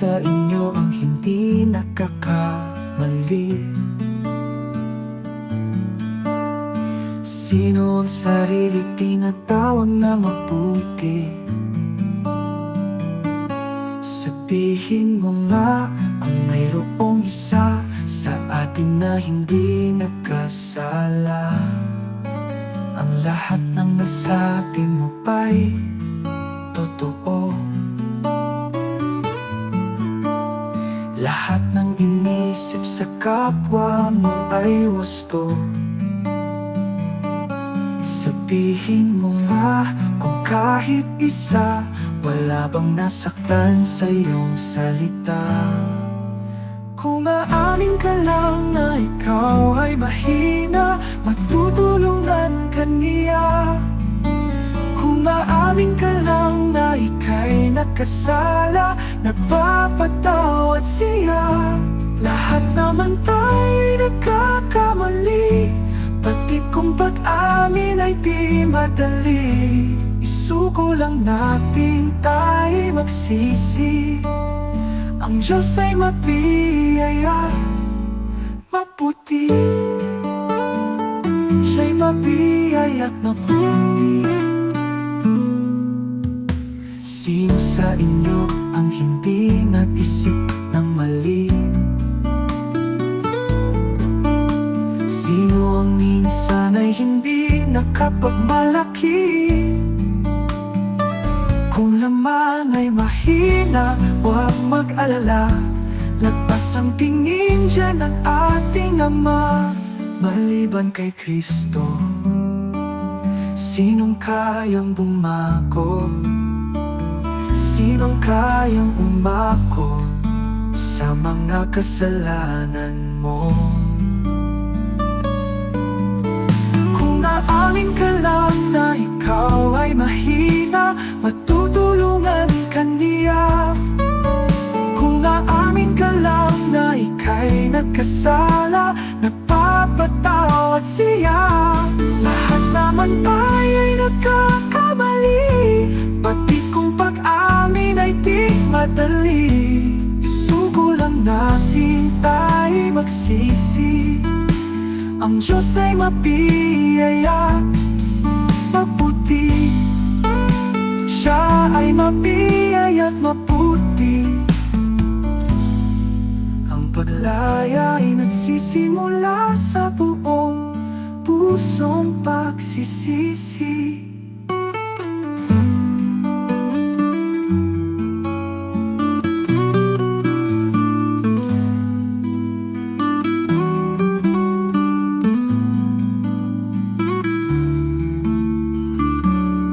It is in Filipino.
Sa inyo ang hindi nagkakamali? Sino ang sarili tinatawag na mabuti? Sabihin mo nga kung mayroong isa sa atin na hindi nagkasala Ang lahat ng nasabi mo ba'y kapwa mo ay wasto. Sabihin mo nga kung kahit isa Wala bang nasaktan sa iyong salita? Kung aamin ka lang na ikaw ay mahina Matutulungan ka niya. Kung aamin ka lang na ika'y nakasala Nagpapatawad siya Lahat naman tayo'y nagkakamali. Pati kung pag-amin ay di madali. Isuko lang natin tayo'y magsisi. Ang Diyos ay mabiyaya Maputi. Siya'y mabiyaya at maputi. Sino sa inyo ang hindi nag-isip hindi nakapagmalaki? Kung laman ay mahina, huwag mag-alala Lagpas ang tingin dyan ng ating Ama Maliban kay Kristo Sinong kayang bumako? Sinong kayang umako Sa mga kasalanan mo? Naamin ka lang na ikaw ay mahina. Matutulungan ka niya. Kung naamin ka lang na ika'y nagkasala Nagpapatawad siya. Lahat naman tayo'y nagkakamali. Pati kung pag-amin ay di madali. Sugo lang natin tayo'y magsisi. Ang Diyos ay mabiyaya, at maputi. Ang paglaya ay nagsisimula sa buong pusong pagsisisi